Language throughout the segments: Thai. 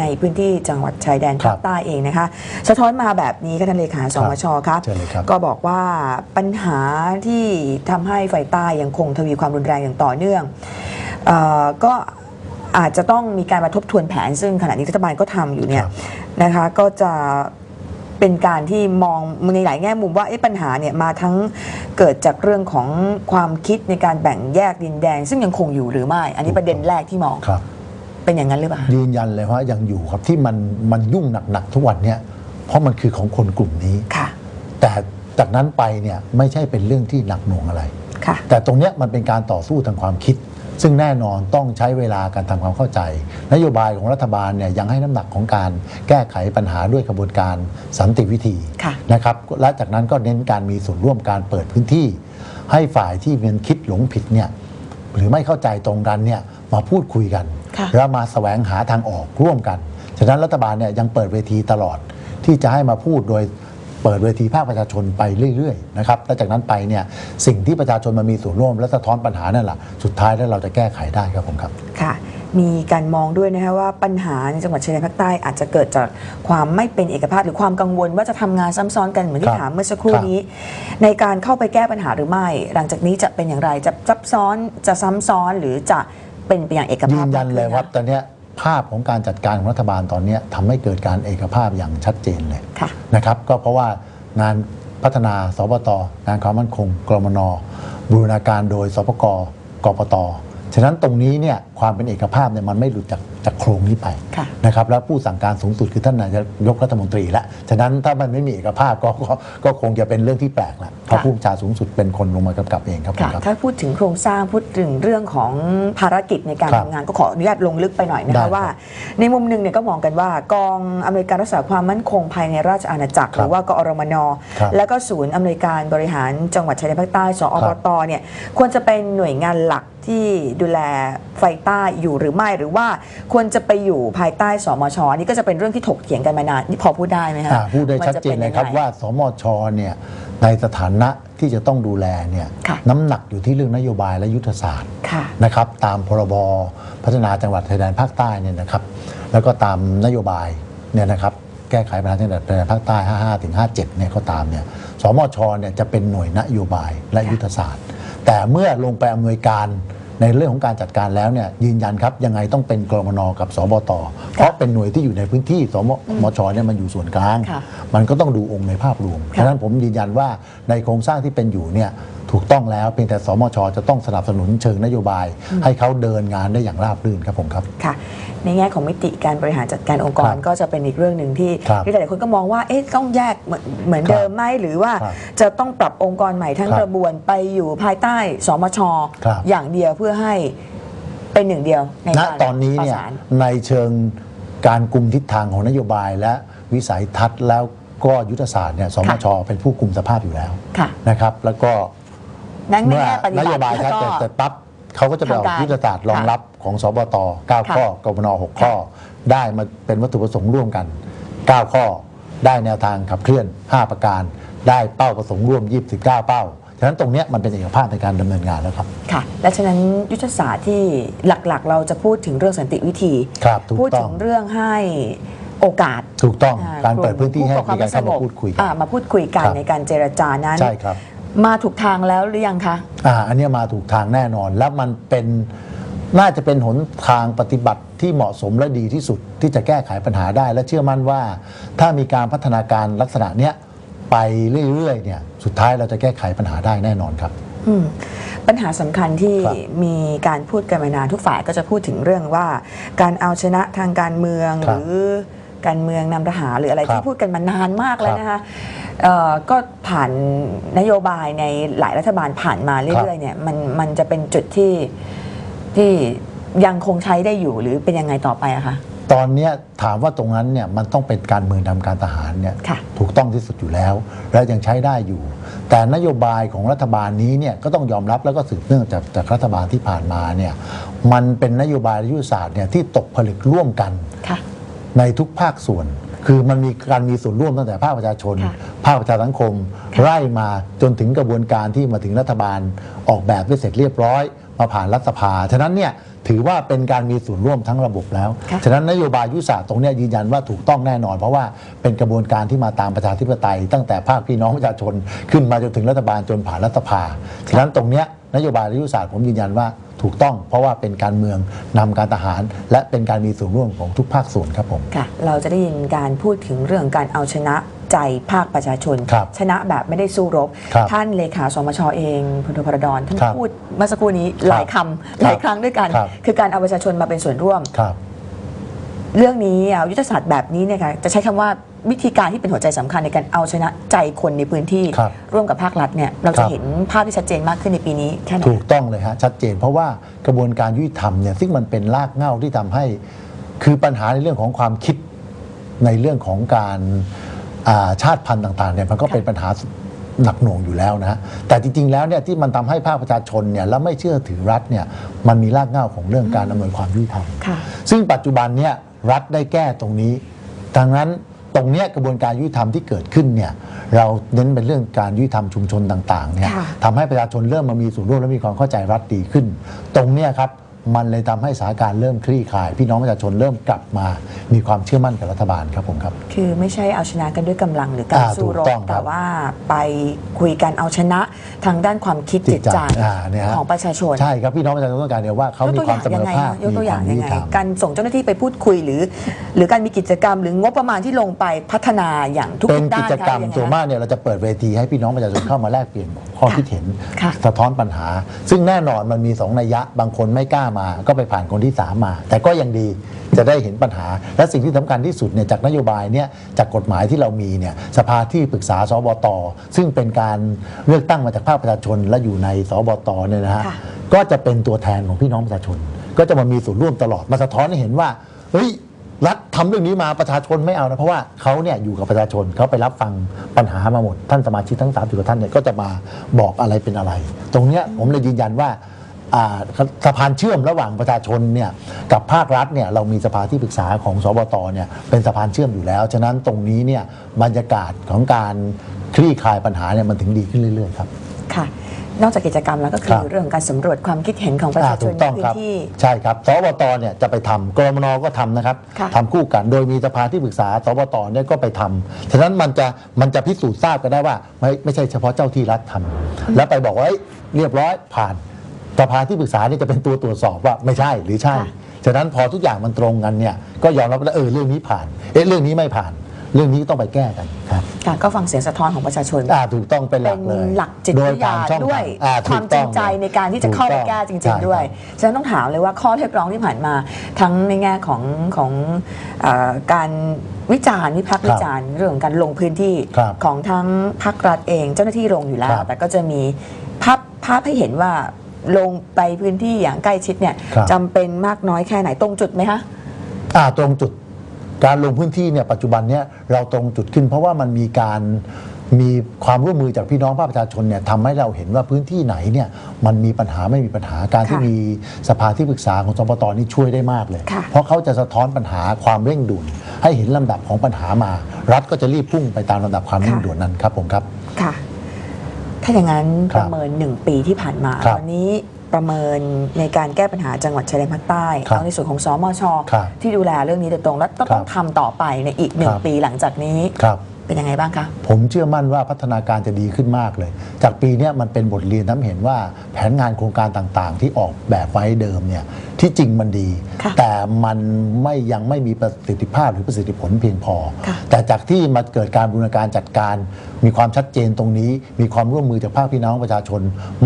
ในพื้นที่จังหวัดชายแดนครัภาบคใต้เองนะคะ สะท้อนมาแบบนี้ค่ะท่านเลขาสมชครับเชิญเลยครับก็บอกว่าปัญหาที่ทำให้ไฟใต้ยังคงทวีความรุนแรงอย่างต่อเนื่องเออก็อาจจะต้องมีการมาทบทวนแผน ซึ่งขณะนี้รัฐบาลก็ทำอยู่เนี่ยครับนะคะก็จะเป็นการที่มองในหลายแง่มุมว่าเอ๊ะปัญหาเนี่ยมาทั้งเกิดจากเรื่องของความคิดในการแบ่งแยกดินแดน ซึ่งยังคงอยู่หรือไม่ อันนี้ประเด็นแรกที่มองครับ เป็นอย่างนั้นหรือเปล่า ยืนยันเลยว่ายังอยู่ครับที่มันมันยุ่งหนักๆทุกวันเนี่ยเพราะมันคือของคนกลุ่มนี้ ค่ะ แต่จากนั้นไปเนี่ยไม่ใช่เป็นเรื่องที่หนักหน่วงอะไร ค่ะ แต่ตรงเนี้ยมันเป็นการต่อสู้ทางความคิด ซึ่งแน่นอนต้องใช้เวลาการทำความเข้าใจ นโยบายของรัฐบาลเนี่ยยังให้น้ำหนักของการแก้ไขปัญหาด้วยกระบวนการสันติวิธีค่ะ นะครับและจากนั้นก็เน้นการมีส่วนร่วมการเปิดพื้นที่ ให้ฝ่ายที่เป็นคิดหลงผิดเนี่ยหรือไม่เข้าใจตรงกันเนี่ยมาพูดคุยกันค่ะ แล้วมาแสวงหาทางออกร่วมกัน ฉะนั้นรัฐบาลเนี่ยยังเปิดเวทีตลอดที่จะให้มาพูดโดยเปิดเวทีภาคประชาชนไปเรื่อยๆนะครับและจากนั้นไปเนี่ยสิ่งที่ประชาชนมามีส่วนร่วม และสะท้อนปัญหานั่นแหละสุดท้ายแล้วเราจะแก้ไขได้ครับผมครับค่ะ มีการมองด้วยนะคะว่าปัญหาในจังหวัดชายแดนภาคใต้อาจจะเกิดจากความไม่เป็นเอกภาพหรือความกังวลว่าจะทำงานซ้ำซ้อนกันเหมือนคที่รับถามเมื่อสักครู่ครับนี้ ในการเข้าไปแก้ปัญหาหรือไม่ หลังจากนี้จะเป็นอย่างไรจะซับซ้อนจะซ้ำซ้อนหรือจะ เป็นไปอย่างเอกยืภาพนยันมากขึ้เลยว่าะตอนเนี้ยภาพของการจัดการของรัฐบาลตอนเนี้ยทำให้เกิดการเอกภาพอย่างชัดเจนเลย ค่ะ นะครับก็เพราะว่างานพัฒนาสบตงานความมั่นคงกรมนบูรณาการโดยสปกกปตฉะนั้นตรงนี้เนี่ยความเป็นเอกภาพเนี่ยมันไม่หลุดจากจากโครงนี้ไปค่ะนะครับแล้วผู้สั่งการสูงสุดคือท่านนายกรัฐมนตรีละฉะนั้นถ้ามันไม่มีเอกภาพก็ก็ก็คงจะเป็นเรื่องที่แปลกละเพราะค่ะผู้บัญชาสูงสุดเป็นคนลงมากำกับเองครับผมค่ะครับถ้าพูดถึงโครงสร้างพูดถึงเรื่องของภารกิจในการครับทำงานก็ขออนุญาตลงลึกไปหน่อยนะได้ครัคะบว่า ในมุมหนึ่งเนี่ยก็มองกันว่ากองอำนวยการรักษาความมั่นคงภายในราชอาณาจักรคหรับรือว่ากอรมนครับแล้วก็ศูนย์อำนวยการบริหารจังหวัดชายแดนภาคใต้สอครับบตเนี่ยควรจะเป็นหน่วยงานหลักที่ดูแลไฟใต้อยู่หรือไม่หรือว่าควรจะไปอยู่ภายใต้สมชอันนี่ก็จะเป็นเรื่องที่ถกเถียงกันมานานนี่พอพูดได้ไหมคะอ่าพูดได้มัชัดจะเจนป็เลยครับยังไงว่า สมชเนี่ยในสถานะที่จะต้องดูแลเนี่ยค่ะน้ำหนักอยู่ที่เรื่องนโยบายและยุทธศาสตร์ค่ะนะครับตามพรบพัฒนาจังหวัดชายแดนภาคใต้เนี่ยนะครับแล้วก็ตามนโยบายเนี่ยนะครับแก้ไขปัญหาจังหวัดชายแดนภาคใต้ 55ถึง57เนี่ยก็ตามเนี่ยสมชเนี่ยจะเป็นหน่วยนโยบายและยุทธศาสตร์ แต่เมื่อลงไปอำนวยการ ในเรื่องของการจัดการแล้วเนี่ยยืนยันครับยังไงต้องเป็นกรมนกับสบตเพราะเป็นหน่วยที่อยู่ในพื้นที่สมชเนี่ยมันอยู่ส่วนกลางค่ะมันก็ต้องดูองค์ในภาพรวมค่ะฉะนั้นผมยืนยันว่าในโครงสร้างที่เป็นอยู่เนี่ย ถูกต้องแล้วเพียงแต่สมชจะต้องสนับสนุนเชิงนโยบาย ให้เขาเดินงานได้อย่างราบรื่นครับผมครับค่ะ ในแง่ของมิติการบริหารจัดการองค์กรครับก็จะเป็นอีกเรื่องหนึ่งที่ครับที่หลายๆคนก็มองว่าเอ๊ะต้องแยกเหมือนเหมือนครับเดิมไหมหรือว่าครับจะต้องปรับองค์กรใหม่ทั้งครับกระบวนไปอยู่ภายใต้สมชครับอย่างเดียวเพื่อให้เป็นหนึ่งเดียวในณการตอนนี้เนี่ยประสานในเชิงการกลุ่มทิศทางของนโยบายและวิสัยทัศน์แล้วก็ยุทธศาสตร์เนี่ยสมชเป็นผู้กลุ่มสภาพอยู่แล้วค่ะนะครับ แล้วก็ นั้นในเมื่อแง่ปฏินบัโยติบายชัดก็แต่แต่ปั๊บเขาก็จะไปออกทางการยุทธศาสตร์รองค่ะรับของสบต9ค่ะข้อกบน6ข้อ ได้มาเป็นวัตถุประสงค์ร่วมกัน 9 ข้อ ได้แนวทางขับเคลื่อน 5 ประการ ได้เป้าประสงค์ร่วม 29 เป้าฉะนั้นตรงเนี้ยมันเป็นเอกภาพในการดำเนินงานแล้วครับ ค่ะ และฉะนั้นยุทธศาสตร์ที่หลักๆ เราจะพูดถึงเรื่องสันติวิธีครับถูกพูดต้ถึองงเรื่องให้โอกาส ถูกต้องอ่การเปิดพื้นที่ให้ผู้มีการเข้ามาพูดคุยกันอ่ามาพูดคุยกันครับในการเจรจานั้นใช่ครับ มาถูกทางแล้วหรือยังคะ อ่าอันเนี้ยมาถูกทางแน่นอน แล้วมันเป็นน่าจะเป็นหนทางปฏิบัติที่เหมาะสมและดีที่สุดที่จะแก้ไขปัญหาได้ และเชื่อมั่นว่า ถ้ามีการพัฒนาการลักษณะเนี้ยไปเรื่อยๆเนี่ยสุดท้ายเราจะแก้ไขปัญหาได้แน่นอนครับ อืมปัญหาสำคัญที่ครับมีการพูดกันมานานทุกฝ่ายก็จะพูดถึงเรื่องว่า การเอาชนะทางการเมืองคหรับรือ การเมืองนำทหารหรืออะไรครับที่พูดกันมานานมากแล้วครับนะคะเอ่อก็ผ่านนโยบายในหลายรัฐบาลผ่านมาครัเรื่อยบ ๆเนี่ยมันมันจะเป็นจุดที่ที่ยังคงใช้ได้อยู่หรือเป็นยังไงต่อไปอะคะ ตอนเนี้ยถามว่าตรงนั้นเนี่ยมันต้องเป็นการเมืองทำการทหารเนี่ยค่ะ ถูกต้องที่สุดอยู่แล้ว และยังใช้ได้อยู่ แต่นโยบายของรัฐบาลนี้เนี่ยก็ต้องยอมรับแล้วก็สืบเนื่องจากจากรัฐบาลที่ผ่านมาเนี่ยมันเป็นนโยบายและยุทธศาสตร์เนี่ยที่ตกผลึกร่วมกัน ค่ะ ในทุกภาคส่วน คือมันมีการมีส่วนร่วมตั้งแต่ภาคประชาชนค่ะภาคประชาสังคมค่ะไล่มาจนถึงกระบวนการที่มาถึงรัฐบาลออกแบบได้เสร็จเรียบร้อย มาผ่านรัฐสภา ฉะนั้นเนี่ยถือว่าเป็นการมีส่วนร่วมทั้งระบบแล้วค่ะฉะนั้นนโยบายยุทธศาสตร์ตรงเนี้ยยืนยันว่าถูกต้องแน่นอน เพราะว่าเป็นกระบวนการที่มาตามประชาธิปไตย ตั้งแต่ภาคพี่น้องประชาชน ขึ้นมาจนถึงรัฐบาลจนผ่านรัฐสภา ฉะนั้นตรงเนี้ยนโยบายยุทธศาสตร์ผมยืนยันว่า ถูกต้อง เพราะว่าเป็นการเมืองนำการทหาร และเป็นการมีส่วนร่วมของทุกภาคส่วนครับผมค่ะเราจะได้ยินการพูดถึงเรื่องการเอาชนะใจภาคประชาชนครับชนะแบบไม่ได้สู้รบครับท่านเลขาสมชเองพลโทพระดอนท่านครับพูดเมื่อสักครู่นี้หลายคำหลายครั้งด้วยกันครับคือการเอาประชาชนมาเป็นส่วนร่วมครับเรื่องนี้อะยุทธศาสตร์แบบนี้เนี่ยค่ะจะใช้คำว่า วิธีการที่เป็นหัวใจสำคัญในการเอาชนะใจคนในพื้นที่ครับร่วมกับภาครัฐเนี่ยเราครัจะบ เห็นภาพที่ชัดเจนมากขึ้นในปีนี้แค่ไหน ถูกต้องเลยฮะชัดเจน เพราะว่ากระบวนการยุติธรรมเนี่ยซึ่งมันเป็นรากเหง้าที่ทำให้ คือปัญหาในเรื่องของความคิดในเรื่องของการอ่าชาติพันธุ์ต่างๆเนี่ยมันก็เป็นปัญหาหนักหน่วงอยู่แล้วนะฮะแต่จริง ๆ แล้วเนี่ยที่มันทำให้ภาคประชาชนเนี่ยแล้วไม่เชื่อถือรัฐเนี่ยมันมีรากเหง้าของเรื่องการอำนวยความยุติธรรม ค่ะ ซึ่งปัจจุบันเนี่ยรัฐได้แก้ตรงนี้ ดังนั้นต รงเนี้ยกระบวนการยุติธรรมที่เกิดขึ้นเนี่ยเราเน้นเป็นเรื่องการยุติธรรมชุมชนต่างๆเนี่ยค่ะ ทำให้ประชาชนเริ่มมามีส่วนร่วมและมีความเข้าใจรัฐดีขึ้น ตรงเนี้ยครับ มันเลยทำให้สถานการณ์เริ่มคลี่คลาย พี่น้องประชาชนเริ่มกลับมา มีความเชื่อมั่นกับรัฐบาลครับผมครับ คือไม่ใช่เอาชนะกันด้วยกำลังหรือการอ่าสู้รถูบกต้องครับแต่ว่าไปคุยกันเอาชนะทางด้านความคิดจิตใจอ่าเนี่ยฮะของประชาชนใช่ครับพี่น้องประชาชนต้องการเดียวว่าเขามีความเสมอภาคยกตัวอย่างมียังวามไงยุติธรรมการส่งเจ้าหน้าที่ไปพูดคุยหรือ หรือการมีกิจกรรม หรืองบประมาณที่ลงไปพัฒนาอย่างทุกเป็นๆด้ากินจกรรมคะยังไงส่วนคะมากเนี่ยเราจะเปิดเวทีให้พี่น้องประชาชนเข้ามาแลกเปลี่ยนข้อคิดเห็นค่ะสะท้อนปัญหา ซึ่งแน่นอนมันมีสองนัยยะบางคนไม่กล้ามาก็ไปผ่านคนที่สามมา แต่ก็ยังดีจะได้เห็นปัญหา และสิ่งที่สำคัญที่สุดเนี่ยจากนโยบายเนี่ยจากกฎหมายที่เรามีเนี่ยสภาที่ปรึกษาสบต ซึ่งเป็นการเลือกตั้งมาจากภาคประชาชนและอยู่ในสบตเนี่ยนะฮะค่ะก็จะเป็นตัวแทนของพี่น้องประชาชน ก็จะมามีส่วนร่วมตลอดมาสะท้อนให้เห็นว่าเฮ้ยรัฐทำเรื่องนี้มาประชาชนไม่เอานะ เพราะว่าเขาเนี่ยอยู่กับประชาชนเขาไปรับฟังปัญหามาหมด ท่านสมาชิกทั้ง3ามสิบกว่าท่านเนี่ยก็จะมาบอกอะไรเป็นอะไร ตรงเนี้ยผมเลยยืนยันว่าอ่า สะพานเชื่อมระหว่างประชาชนเนี่ยกับภาครัฐเนี่ยเรามีสภาที่ปรึกษาของสบตเนี่ยเป็นสะพานเชื่อมอยู่แล้ว ฉะนั้นตรงนี้เนี่ยบรรยากาศของการคลี่คลายปัญหาเนี่ยมันถึงดีขึ้นเรื่อยๆครับค่ะนอกจากกิจกรรมแล้วก็คืครัอบเรื่องของการสำรวจความคิดเห็นของประชาชนอ่ถูกในต้องพื้คนรับที่ใช่ครับสบตเนี่ยจะไปทำกรมนก็ทำนะครับค่ะทำคู่กันโดยมีสภาที่ปรึกษาสบตเนี่ยก็ไปทำฉะนั้นมันจะมันจะพิสูจน์ทราบกันได้ว่าไม่ไม่ใช่เฉพาะเจ้าที่รัฐทำแล้วไปบอกว่าเอ้ยเรียบร้อยผ่าน สภาที่ปรึกษาเนี่ยจะเป็นตัวตรวจสอบว่าไม่ใช่หรือใช่ค่ะฉะนั้นพอทุกอย่างมันตรงกันเนี่ยก็ยอมรับว่าเออเรื่องนี้ผ่าน เอ๊ะเรื่องนี้ไม่ผ่าน เรื่องนี้ต้องไปแก้กันครับค่ะก็ฟังเสียงสะท้อนของประชาชนอ่าถูกต้องเป็นหเป็ลันกเลยหลักจิตโดวิทยาตช่องด้วยทางอ่คถูวามกจต้ริองงใจลยในการที่จะเข้าไปถูต้องแก้จริงใช่ๆด้วยครับฉะนั้นต้องถามเลยว่าข้อเรียกร้องที่ผ่านมา ทั้งในแง่ของของเออการวิจารณ์วิพากษ์วิจารณ์เรื่องของการลงพื้นที่ครับของทั้งภาครัฐเอง เจ้าหน้าที่ลงอยู่แล้ควรับแต่ก็จะมีภาพภาพให้เห็นว่า ลงไปพื้นที่อย่างใกล้ชิดเนี่ยครับ จำเป็นมากน้อยแค่ไหนตรงจุดไหมคะ อ่าตรงจุดการลงพื้นที่เนี่ยปัจจุบันเนี่ยเราตรงจุดขึ้น เพราะว่ามันมีการมีความร่วมมือจากพี่น้องภาคประชาชนเนี่ยทำให้เราเห็นว่าพื้นที่ไหนเนี่ยมันมีปัญหาไม่มีปัญหาการที่ค่ะมีสภาที่ปรึกษาของสปตนี่ช่วยได้มากเลย ค่ะ เพราะเขาจะสะท้อนปัญหาความเร่งด่วนให้เห็นลำดับของปัญหามา รัฐก็จะรีบพุ่งไปตามลำดับความเร่งด่วนนั้นครับผมครับ ค่ะ ถ้าอย่างนั้นครัปบระเมินหนึ่งปีที่ผ่านมาครับวันนี้ประเมินในการแก้ปัญหาจังหวัดชายแดนภาคใต้ครับเอาในส่วนของสมช ครับที่ดูแลเรื่องนี้โดยตรงและต้องครับทำต่อไปในอีกหนึ่งครับ ปีหลังจากนี้ ครับ เป็นยังไงบ้างคะ ผมเชื่อมั่นว่าพัฒนาการจะดีขึ้นมากเลย จากปีเนี้ยมันเป็นบทเรียนทำให้เห็นว่าแผนงานโครงการต่างๆ ที่ออกแบบไว้เดิมเนี่ยที่จริงมันดีค่ะแต่มันไม่ยังไม่มีประสิทธิภาพหรือประสิทธิผลเพียงพอค่ะแต่จากที่มาเกิดการบูรณาการจัดการ มีความชัดเจนตรงนี้ มีความร่วมมือจากภาคพี่น้องประชาชน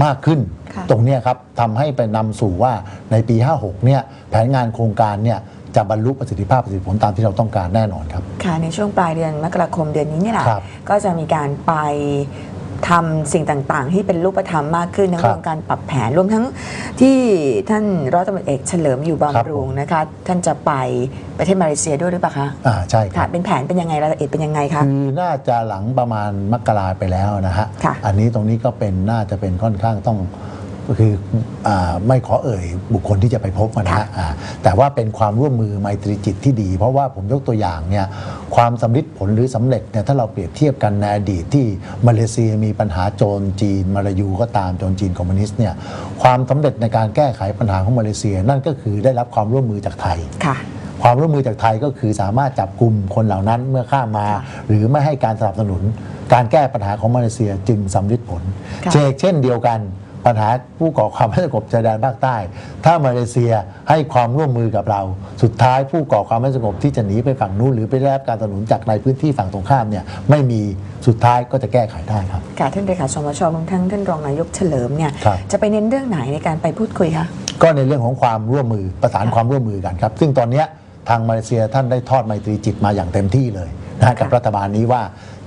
มากขึ้นค่ะตรงเนี้ยครับทำให้ไปนำสู่ว่าในปี 56เนี่ยแผนงานโครงการเนี่ย จะบรรลุประสิทธิภาพประสิทธิผลตามที่เราต้องการแน่นอนครับ ค่ะในช่วงปลายเดือนมกราคมเดือนนี้นี่แหละครับก็จะมีการไปทำสิ่งต่างๆ ที่เป็นรูปธรรมมากขึ้นในครับเรื่องการปรับแผนรวมทั้งที่ท่านร้อยตำรวจเอกเฉลิมอยู่ครับ บำรุงนะคะ ท่านจะไปประเทศมาเลเซียด้วยหรือเปล่าคะอ่าใช่คค่ะรับ เป็นแผนเป็นยังไงรายละเอียดเป็นยังไงคะ คือน่าจะหลังประมาณมกราไปแล้วนะฮะ ค่ะอันนี้ตรงนี้ก็เป็นน่าจะเป็นค่อนข้างต้อง ก็คืออาไม่ขอเอ่ยบุคคลที่จะไปพบนะค่ะฮะอ่าแต่ว่าเป็นความร่วมมือไมตรีจิตที่ดี เพราะว่าผมยกตัวอย่างเนี่ยความสำลิดผลหรือสำเร็จเนี่ยถ้าเราเปรียบเทียบกันในอดีตที่มาเลเซียมีปัญหาโจรจีนมาลายูก็ตามโจรจีนคอมมิวนิสต์เนี่ยความสำเร็จในการแก้ไขปัญหาของมาเลเซีย นั่นก็คือได้รับความร่วมมือจากไทย ค่ะ ความร่วมมือจากไทยก็คือสามารถจับกลุ่มคนเหล่านั้นเมื่อข้ามมา หรือไม่ให้การสนับสนุน การแก้ปัญหาของมาเลเซียจึงสำลิดผล ค่ะ เชกเช่นเดียวกัน ปัญหาผู้ก่อความไม่สงบชายแดนภาคใต้ ถ้ามาเลเซียให้ความร่วมมือกับเรา สุดท้ายผู้ก่อความไม่สงบที่จะหนีไปฝั่งนู้นหรือไปได้รับการสนับสนุนจากในพื้นที่ฝั่งตรงข้ามเนี่ยไม่มีสุดท้ายก็จะแก้ไขได้ครับค่ะท่านเลขาสมชรวมทั้งท่านรองนายกเฉลิมเนี่ยครับจะไปเน้นเรื่องไหนในการไปพูดคุยคะก็ในเรื่องของความร่วมมือประสานความร่วมมือกันครับ ซึ่งตอนเนี้ยทางมาเลเซียท่านได้ทอดไมตรีจิตมาอย่างเต็มที่เลยนะฮะกับรัฐบาลนี้ว่า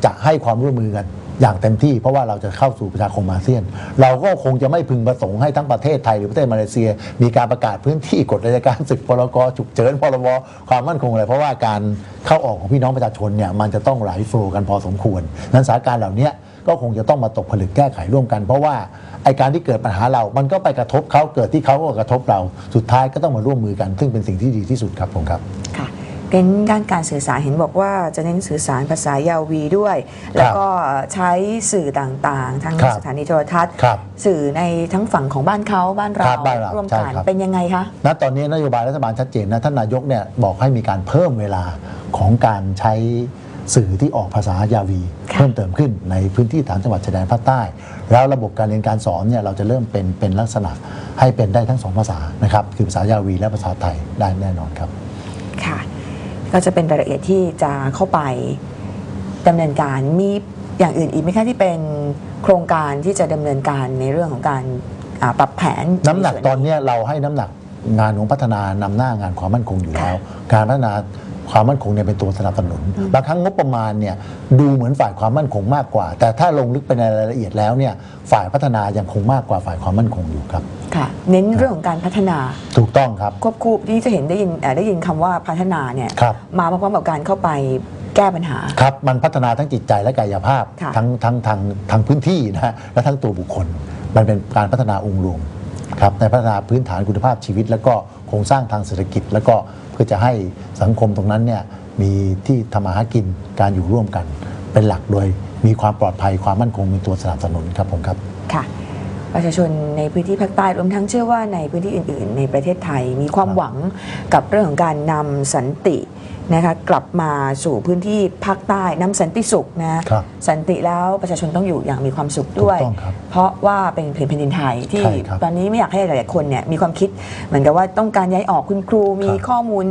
จะให้ความร่วมมือกัน อย่างเต็มที่เพราะว่าเราจะเข้าสู่ประชาคมอาเซียน เราก็คงจะไม่พึงประสงค์ให้ทั้งประเทศไทยหรือประเทศมาเลเซีย มีการประกาศพื้นที่กฎอัยการศึกพรกฉุกเฉินพรบความมั่นคงอะไรเพราะว่าการเข้าออกของพี่น้องประชาชนเนี่ยมันจะต้องไหลโฟลว์กันพอสมควรนั้นสถานการณ์เหล่านี้ก็คงจะต้องมาตกผลึกแก้ไขร่วมกัน เพราะว่าไอการที่เกิดปัญหาเรา มันก็ไปกระทบเขาเกิดที่เขาก็กระทบเรา สุดท้ายก็ต้องมาร่วมมือกัน ซึ่งเป็นสิ่งที่ดีที่สุดครับผมครับ น้นด้านการสื่อสารเห็นบอกว่าจะเน้นสื่อสารภาษายาวีด้วย แล้วก็ใช้สื่อต่างๆทั้งครับสถานีโทรทัศน์ครับสื่อในทั้งฝั่งของบ้านเขาบ้านเราครับบ้านเราร่วมใช่กันครับเป็นยังไงคะณตอนนี้นโยบายรัฐบาลชัดเจนนะท่านนายกเนี่ยบอกให้มีการเพิ่มเวลาของการใช้สื่อที่ออกภาษายาวีค่ะเพิ่มเติมขึ้นในพื้นที่ฐานจังหวัดชายแดนภาคใต้ แล้วระบบการเรียนการสอนเนี่ยเราจะเริ่มเป็นเป็นลักษณะให้เป็นได้ทั้งสองภาษานะครับคือภาษายาวีและภาษาไทยได้แน่นอนครับค่ะ ก็จะเป็นรายละเอียดที่จะเข้าไปดำเนินการมีอย่างอื่นอีกไหมคะที่เป็นโครงการที่จะดำเนินการในเรื่องของการอ่าปรับแผนน้ำหนักตอนเนี้ยเราให้น้ำหนักงานของพัฒนานำหน้างานความมั่นคงอยู่แล้ว การพัฒนา ความมั่นคงเนี่ยเป็นตัวสนับสนุน บางครั้งงบประมาณเนี่ยดูเหมือนฝ่ายความมั่นคงมากกว่า แต่ถ้าลงลึกไปในรายละเอียดแล้วเนี่ยฝ่ายพัฒนายังคงมากกว่าฝ่ายความมั่นคงอยู่ครับค่ะเน้นเรื่องของการพัฒนาถูกต้องครับควบคู่ที่จะเห็นได้ยินเอ่อได้ยินคำว่าพัฒนาเนี่ยครับมาพร้อมๆกับการเข้าไปแก้ปัญหาครับมันพัฒนาทั้งจิตใจและกายภาพค่ะทั้งทั้งทางทางพื้นที่นะฮะและทั้งตัวบุคคล มันเป็นการพัฒนาองค์รวมครับในพัฒนาพื้นฐานคุณภาพชีวิต แล้วก็โครงสร้างทางเศรษฐกิจ แล้วก็เพื่อจะให้สังคมตรงนั้นเนี่ยมีที่ทำมาหากินการอยู่ร่วมกัน เป็นหลักโดยมีความปลอดภัยความมั่นคงเป็นตัวสนับสนุนครับผมครับค่ะ ประชาชนในพื้นที่ภาคใต้รวมทั้งเชื่อว่าในพื้นที่อื่น ๆ ในประเทศไทยมีความหวังกับเรื่องของการนำสันติ นะคะกลับมาสู่พื้นที่ภาคใต้นำสันติสุขนะครับสันติแล้วประชาชนต้องอยู่อย่างมีความสุขด้วย ถูกต้องครับเพราะว่าเป็นแผ่นดินไทยที่ใช่ครับตอนนี้ไม่อยากให้หลายๆคนเนี่ยมีความคิดเหมือนกับว่าต้องการย้ายออกคุณครูมีครับข้อมูล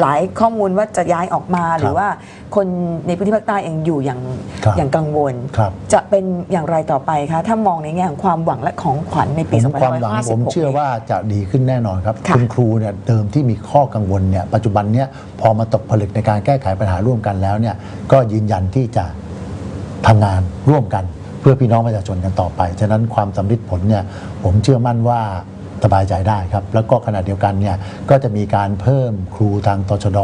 หลายข้อมูลว่าจะย้ายออกมาหรือครับว่าคนในพื้นที่ภาคใต้เองอยู่อย่างครับอย่างกังวล ครับจะเป็นอย่างไรต่อไปคะถ้ามองในแง่ของความหวังและของขวัญในปีผมความหวังผม2556เชื่อว่าจะดีขึ้นแน่นอนครับค่ะ ณครูเนี่ยเดิมที่มีข้อกังวลเนี่ยปัจจุบันเนี่ยพอมาตกผลึกในการแก้ไขปัญหาร่วมกันแล้วเนี่ยก็ยืนยันที่จะทำงานร่วมกัน เพื่อพี่น้องประชาชนกันต่อไป ฉะนั้นความสำลิดผลเนี่ยผมเชื่อมั่นว่าสบายใจได้ครับ แล้วก็ขณะเดียวกันเนี่ยก็จะมีการเพิ่มครูทางตชด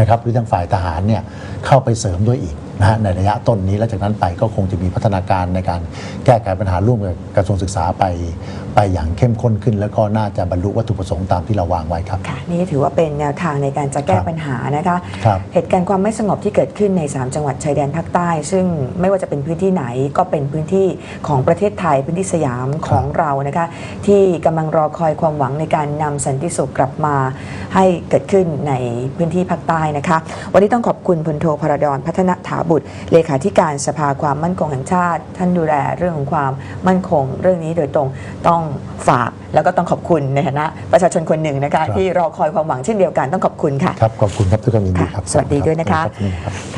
นะครับหรือทางฝ่ายทหารเนี่ยเข้าไปเสริมด้วยอีก นะฮะในระยะต้นนี้แล้วจากนั้นไปก็คงจะมีพัฒนาการในการแก้ไขปัญหาร่วมกับกระทรวงศึกษาไป ไปอย่างเข้มข้นขึ้น แล้วก็น่าจะบรรลุวัตถุประสงค์ตามที่เราวางไว้ครับค่ะนี่ถือว่าเป็นแนวทางในการจะแก้ครับปัญหานะคะครับเหตุการณ์ความไม่สงบที่เกิดขึ้นใน 3 จังหวัดชายแดนภาคใต้ ซึ่งไม่ว่าจะเป็นพื้นที่ไหนก็เป็นพื้นที่ของประเทศไทยพื้นที่สยามของเรานะคะที่กำลังรอคอยความหวังในการนำสันติสุขกลับมา ให้เกิดขึ้นในพื้นที่ภาคใต้นะคะ วันนี้ต้องขอบคุณพลโทพระดอนพัฒนถาบุตร เลขาธิการสภาความมั่นคงแห่งชาติ ท่านดูแลเรื่องของความมั่นคง เรื่องนี้โดยตรงต้องฝากแล้วก็ต้องขอบคุณในฐานะประชาชนคนหนึ่งนะคะครับที่รอคอยความหวังเช่นเดียวกันต้องขอบคุณค่ะครับขอบคุณครับทุกคนยินดีครับค่ะสวัสดีด้วยนะคะขอบณรับค่ะ